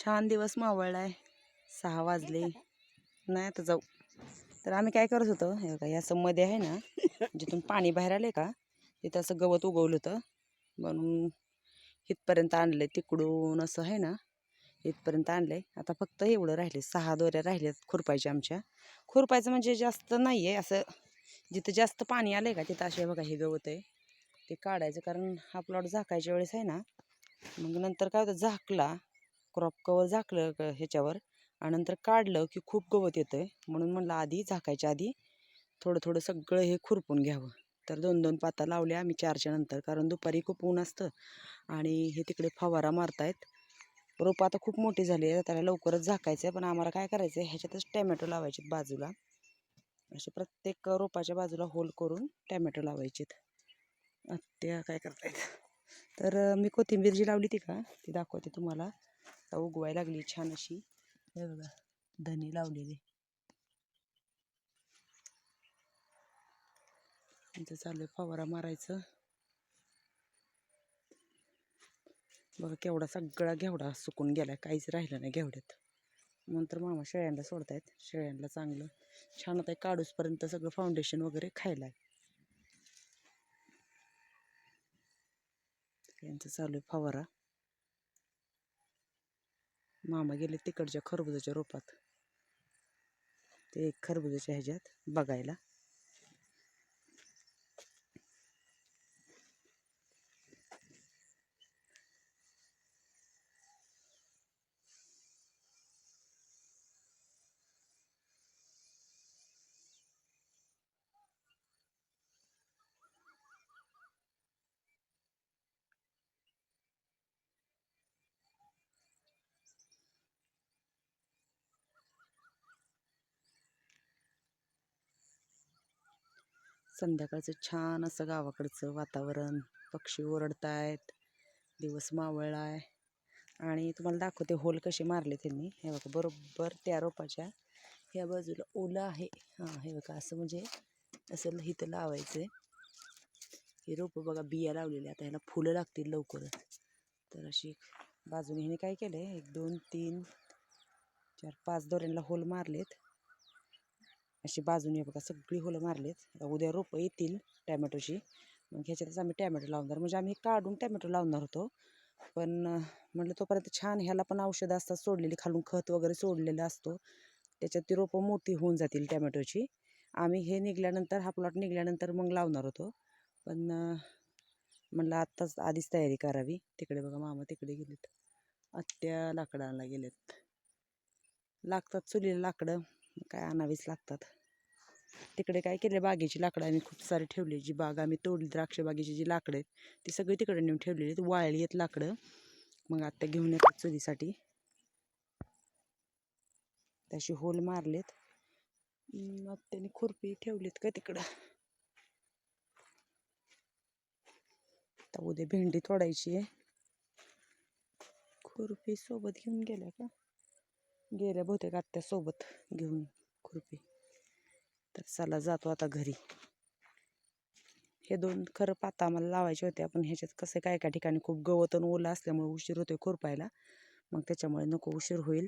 छान दिवस मावळलाय. सहा वाजले. नाही आता जाऊ. तर आम्ही काय करत होतो हे बघा या असं मध्ये आहे ना जिथून पाणी बाहेर आले का तिथं असं गवत उगवलं होतं. म्हणून इथपर्यंत आणलंय तिकडून असं आहे ना इथपर्यंत आणलंय. आता फक्त एवढं राहिले सहा दोऱ्या राहिल्यात खुरपायच्या आमच्या. खुरपायचं म्हणजे जास्त नाही आहे असं जिथं जास्त पाणी आलंय का तिथं असे बघा हे गवत आहे. ते काढायचं कारण हा प्लॉट झाकायच्या वेळेस आहे ना मग नंतर काय होतं झाकला क्रॉप कवर झाकलं क- ह्याच्यावर आणि नंतर काढलं की खूप गवत येतं आहे म्हणून म्हणलं आधी झाकायच्या आधी थोडं थोडं सगळं हे खुरपून घ्यावं. तर दोन दोन पाता लावल्या आम्ही चारच्या नंतर. कारण दुपारी खूप ऊन असतं आणि हे तिकडे फवारा मारतायत. रोपं आता खूप मोठी झाली आहे त्याला लवकरच झाकायचं आहे. पण आम्हाला काय करायचं आहे ह्याच्यातच टॅमॅटो लावायचे बाजूला. असे प्रत्येक रोपाच्या बाजूला होल करून टॅमॅटो लावायचेत. आत्या काय करतायत? तर मी कोथिंबीर जी लावली ती का? ती दाखवते तुम्हाला. आता उगवायला लागली छान अशी. हे बघा धनी लावलेली. चालू आहे फवारा मारायचं. बघा केवढा सगळा घेवडा सुकून गेलाय काहीच राहिलं नाही घेवड्यात. नंतर मामा शेळ्यांना सोडतायत शेळ्यांना चांगलं. छान आता काढूसपर्यंत सगळं फाउंडेशन वगैरे खायला आहे यांचं चालू आहे फवारा. मामा गेले तिकडच्या खरबुजाच्या रोपात. ते खरबुजाच्या ह्याच्यात बघायला. संध्याकाळचं छान असं गावाकडचं वातावरण. पक्षी ओरडतायत दिवस मावळलाय. आणि तुम्हाला दाखवते होल कसे मारले त्यांनी. हे बघा बरोबर त्या रोपाच्या ह्या बाजूला ओलं आहे. हां हे बघा असं म्हणजे असं इथं लावायचं आहे हे रोपं बघा बिया लावलेल्या आता ह्याला फुलं लागतील लवकरच. तर अशी बाजूने ह्याने काय केलं आहे एक दोन तीन चार पाच दोऱ्यांना होल मारलेत. अशी बाजूने बघा सगळी होलं मारलेत. उद्या रोपं येतील टॅमॅटोची. मग ह्याच्यातच आम्ही टॅमॅटो लावणार. म्हणजे आम्ही काढून टॅमॅटो लावणार होतो. पण म्हटलं तोपर्यंत छान ह्याला पण औषधं असतात सोडलेली. खालून खत वगैरे सोडलेलं असतो. त्याच्यात ती रोपं मोठी होऊन जातील टॅमॅटोची. आम्ही हे निघल्यानंतर हा प्लॉट निघल्यानंतर मग लावणार होतो. पण म्हटलं म्हणलं आत्ताच आधीच तयारी करावी. तिकडे बघा मामा तिकडे गेलेत. आत्या लाकडाला गेलेत. लागतात चुलीला लाकडं. काय आणावीच लागतात. तिकडे काय केले बागेची लाकडं आम्ही खूप सारी ठेवली. जी बाग आम्ही तोडली द्राक्ष बागेची जी लाकडं आहेत ती सगळी तिकडे नेऊन ठेवलेली आहेत. वाळली आहेत लाकडं. मग आत्ता घेऊन येतात चुलीसाठी. त्याशी होल मारलेत. मग त्याने खुरपी ठेवलीत का तिकडं? आता उद्या भेंडी तोडायची आहे. खुरपी सोबत घेऊन गेल्या का? गेल्या बहुतेक आत्यासोबत घेऊन खुरपी. तर चला जातो आता घरी. हे दोन खरं पाता आम्हाला लावायचे होते. पण ह्याच्यात कसं काय काय ठिकाणी खूप गवत आणि ओलं असल्यामुळे उशीर होतोय खुरपायला. मग त्याच्यामुळे नको उशीर होईल.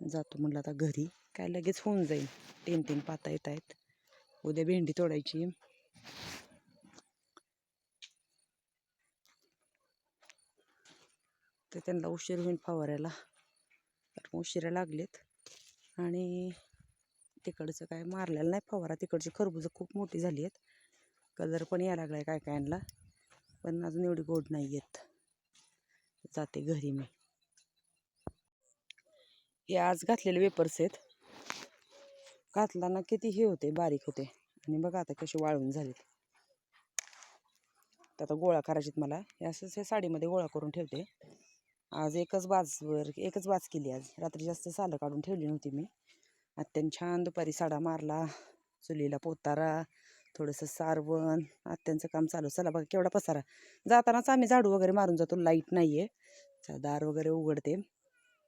जातो म्हणलं आता घरी. काय लगेच होऊन जाईल. तीन तीन पाता येत आहेत. उद्या भेंडी तोडायची. तर त्यांना उशीर होईल फवारायला. उशिरा लागलेत. आणि तिकडचं काय मारलेलं नाही फवारा. तिकडची खरबुजं खूप मोठी झाली आहेत कलर पण यायला लागलाय काय कायांना पण अजून एवढी गोड नाही आहेत जाते घरी मी. हे आज घातलेले वेपर्स आहेत. घातलाना किती हे होते बारीक होते. आणि बघा आता कसे वाळून झालेत. तर आता गोळा करायचेत मला. हे असंच हे साडीमध्ये गोळा करून ठेवते. आज एकच बाजवर एकच बाज केली आज. रात्री जास्त सालं काढून ठेवली नव्हती मी. आत्याने छान दुपारी साडा मारला चुलीला पोतारा थोडंसं सारवण. आत्यांचं काम चालू. चला बघा केवढा पसारा. जातानाच आम्ही झाडू वगैरे मारून जातो. लाइट नाही आहे दार वगैरे उघडते.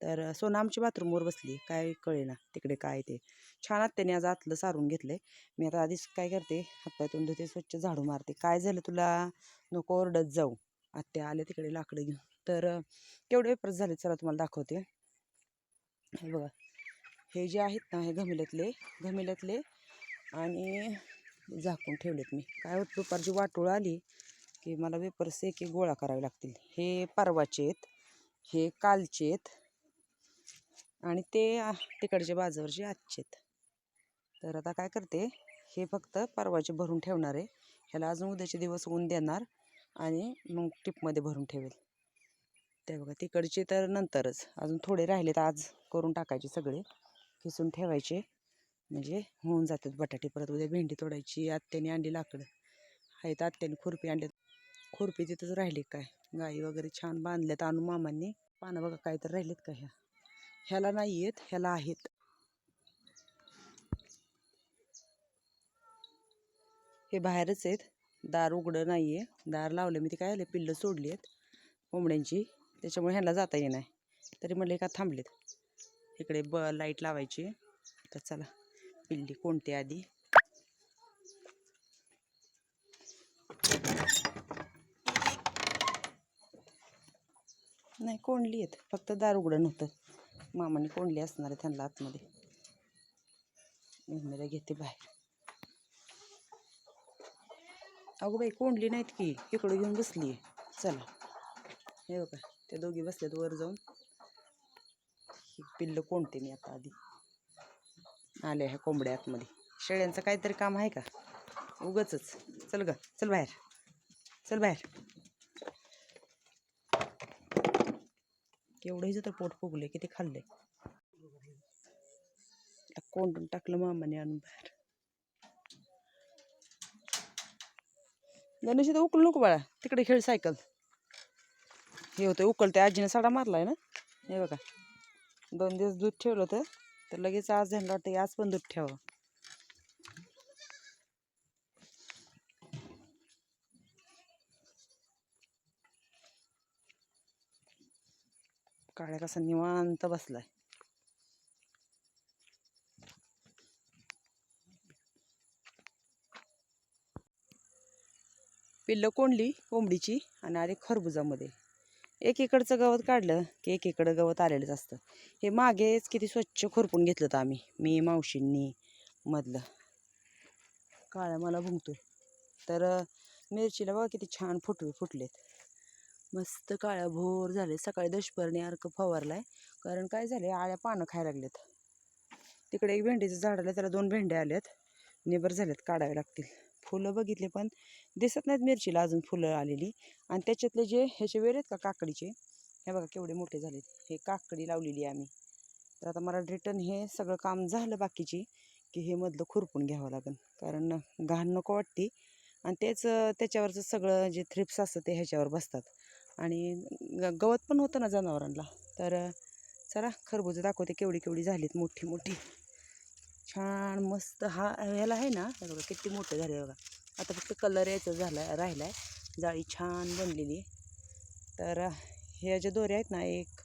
तर सोना आमची बाथरूमवर बसली. काय कळेना तिकडे काय ते. छान आत्याने आज आतलं सारून घेतलंय. मी आता आधीच काय करते हातपाय तोंड धुते स्वच्छ झाडू मारते. काय झालं तुला? नको ओरडत जाऊ. आत्या आले तिकडे लाकडं घेऊन. तर केवढे वेपर्स झाले चला तुम्हाला दाखवते. हे बघा. हे जे आहेत ना हे घमिल्यातले घमिल्यातले आणि झाकून ठेवलेत मी. काय होत दुपारची वाटोळ आली की मला वेपर्स एक एक गोळा करावे लागतील. हे परवाचे आहेत हे कालचे आहेत आणि ते तिकडच्या बाजूवरचे आजचे आहेत. तर आता काय करते हे फक्त परवाचे भरून ठेवणार आहे. ह्याला अजून उद्याचे दिवस ऊन देणार आणि मग टिपमध्ये भरून ठेवेल. ते बघा. तिकडचे तर नंतरच. अजून थोडे राहिलेत आज करून टाकायचे सगळे. किसून ठेवायचे. म्हणजे होऊन जातात बटाटे परत. उद्या भेंडी तोडायची. आत्याने आणली लाकडं. आहेत आत्याने खुरपी आणली खुरपी तिथंच राहिली काय? गाई वगैरे छान बांधल्यात आणू मामांनी. पानं बघा काय तर राहिलेत का ह्या? ह्याला नाही आहेत ह्याला आहेत. हे बाहेरच आहेत. दार उघडं नाही आहे दार लावलं मी ते काय आले? पिल्लं सोडली आहेत. कोंबड्यांची. त्याच्यामुळे ह्याला जाता येणार तरी म्हणले का थांबलेत. इकडे ब लाइट लावायची. तर चला पिल्ली कोणते आधी? नाही कोंडली आहेत. फक्त दार उघडं नव्हतं. मामाने कोंडली असणार आहे त्यांना आतमध्ये. मम्मीला घेते बाहेर. अगो बाई कोंडली नाहीत की. इकडं घेऊन बसली आहे चला. हे बघा. ते दोघी बसल्यात वर जाऊन. ही पिल्लं कोणते मी आता आधी? आले ह्या कोंबड्या आतमध्ये. शेळ्यांचं काहीतरी काम आहे का? उगच चल ग चल बाहेर. चल बाहेर. केवढं तर पोट फुगले किती खाल्ले कोंडून टाकलं मामाने आणून बाहेर. गणेश तर उकलू नको बाळा. तिकडे खेळ सायकल. हे होतं उकळते आजीने साडा मारलाय ना? हे बघा. दोन दिवस दूध ठेवलं होतं तर लगेच आज ह्यांना वाटतं आज पण दूध ठेवावं. काळ्या कसा निवांत बसलाय. पिल्लं कोंडली कोंबडीची आणि आले खरबुजामध्ये. एक इकडचं गवत काढलं की एक इकडं गवत आलेलंच असतं. हे मागेच किती स्वच्छ खुरपून घेतलं होतं आम्ही मी मावशींनी मधलं. काळ्या मला भुंकतो तर मिरचीला बघा किती छान फुटवे फुटलेत. मस्त काळ्या भोर झाले सकाळी दशपर्णी अर्क फवारलाय. कारण काय झाले आळ्या पानं खायला लागलेत. तिकडे एक भेंडीचं झाड आलं त्याला दोन भेंड्या आल्यात. निबर झाल्यात काढावे लागतील. फुलं बघितले पण दिसत नाहीत मिरचीला अजून फुलं आलेली. आणि त्याच्यातले जे ह्याचे वेळ आहेत का काकडीचे हे बघा केवढे मोठे झालेत. हे काकडी लावलेली आहे आम्ही. तर आता मला रिटर्न हे सगळं काम झालं बाकीची की हे मधलं खुरपून घ्यावं लागेल. कारण घाण नको वाटते. आणि तेच त्याच्यावरचं सगळं जे थ्रिप्स असतं ते ह्याच्यावर बसतात. आणि ग- गवत पण होतं ना जनावरांना. तर चला खरबूज दाखवते केवढी केवढी झालीत मोठी मोठी. छान मस्त हा ह्याला आहे ना हे बघा किती मोठं झालं आहे बघा. आता फक्त कलर यायचं झाला राहिला आहे जाळी छान बनलेली. आहे तर ह्या ज्या दोऱ्या आहेत ना एक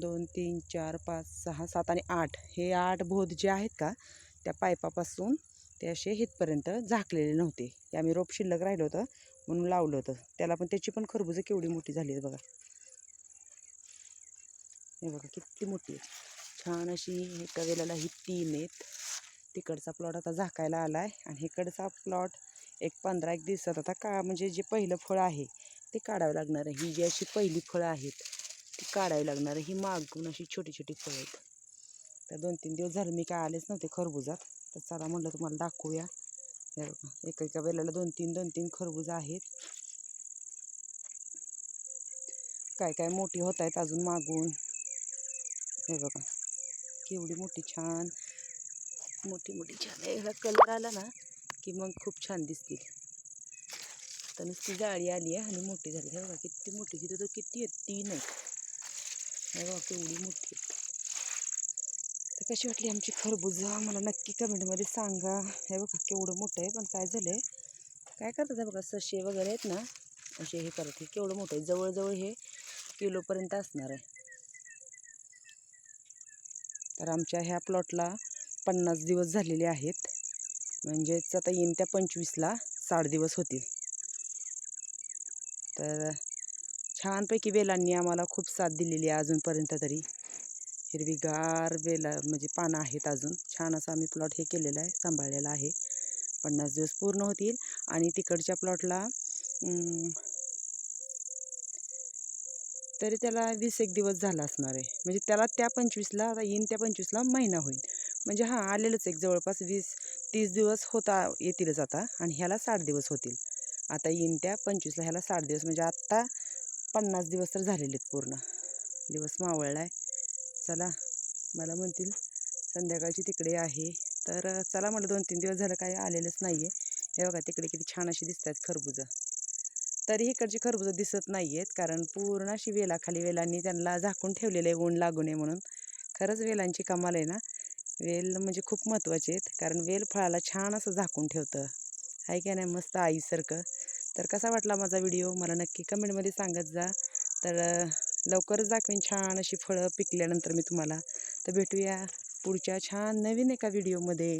दोन तीन चार पाच सहा सात आणि आठ हे आठ बोध जे आहेत का त्या पायपापासून ते असे हितपर्यंत झाकलेले नव्हते. ते आम्ही रोप शिल्लक राहिलं होतं म्हणून लावलं होतं. त्याला पण त्याची पण खरबुजं केवढी मोठी झाली आहेत बघा. हे बघा किती मोठी आहे. छान अशी एका वेळेला ही तीन आहेत. तिकडचा प्लॉट आता झाकायला आला आहे आणि इकडचा प्लॉट एक पंधरा एक दिवसात आता का म्हणजे जे पहिलं फळ आहे ते काढावं लागणार आहे. ही जी अशी पहिली फळं आहेत ती काढावी लागणार आहे. ही मागून अशी छोटी छोटी फळं आहेत. तर दोन तीन दिवस झाले मी काय आलेच नव्हते खरबुजात. तर चला म्हटलं तुम्हाला दाखवूया. हे बघा एका एका वेळेला दोन तीन दोन तीन खरबुजं आहेत. काय काय मोठी होत आहेत अजून मागून. हे बघा केवढी मोठी छान. मोठी मोठी छान ह्याला कलर आला ना की मग खूप छान दिसतील. तर नुसती जाळी आली आहे आणि मोठी झाली. आहे बघा किती मोठी तिथं तर किती आहेत? तीन आहेत. हे बघा केवढी मोठी आहेत. तर कशी वाटली आमची खरबुजा? मला नक्की कमेंटमध्ये सांगा. हे बघा केवढं मोठं आहे पण काय झालं आहे काय करतात बघा सशे वगैरे आहेत ना असे हे करत केवढं मोठं आहे? जवळजवळ हे किलोपर्यंत असणार आहे. तर आमच्या ह्या प्लॉटला पन्नास दिवस झालेले आहेत. म्हणजेच आता येईन त्या पंचवीसला साठ दिवस होतील. तर छानपैकी वेलांनी आम्हाला खूप साथ दिलेली आहे अजूनपर्यंत तरी. हिरवीगार वेला म्हणजे पानं आहेत अजून. छान असं आम्ही प्लॉट हे केलेलं आहे सांभाळलेला आहे. पन्नास दिवस पूर्ण होतील आणि तिकडच्या प्लॉटला तरी त्याला वीस एक दिवस झाला असणार आहे. म्हणजे त्याला त्या पंचवीसला आता येईन त्या पंचवीसला महिना होईल. म्हणजे हां आलेलंच एक जवळपास वीस तीस दिवस होता येतीलच आता आणि ह्याला साठ दिवस होतील. आता येईन त्या पंचवीसला ह्याला साठ दिवस म्हणजे आत्ता पन्नास दिवस तर झालेले आहेत पूर्ण. दिवस मावळला आहे चला मला म्हणतील संध्याकाळची तिकडे आहे. तर चला म्हटलं दोन तीन दिवस झालं काय आलेलंच नाही आहे हे बघा तिकडे किती छान अशी दिसत आहेत खरबुजं. तरी इकडची खरबुजं दिसत नाही आहेत कारण पूर्ण अशी वेलाखाली वेलांनी त्यांना झाकून ठेवलेलं आहे ऊन लागू नये म्हणून. खरंच वेलांची कमाल आहे ना? वेल म्हणजे खूप महत्त्वाचे आहेत. कारण वेल फळाला छान असं झाकून ठेवतं. आहे की नाही? मस्त आईसारखं. तर कसा वाटला माझा व्हिडिओ? मला नक्की कमेंटमध्ये सांगत जा. तर लवकरच दाखवेन छान अशी फळं पिकल्यानंतर मी तुम्हाला. तर भेटूया पुढच्या छान नवीन एका व्हिडिओमध्ये.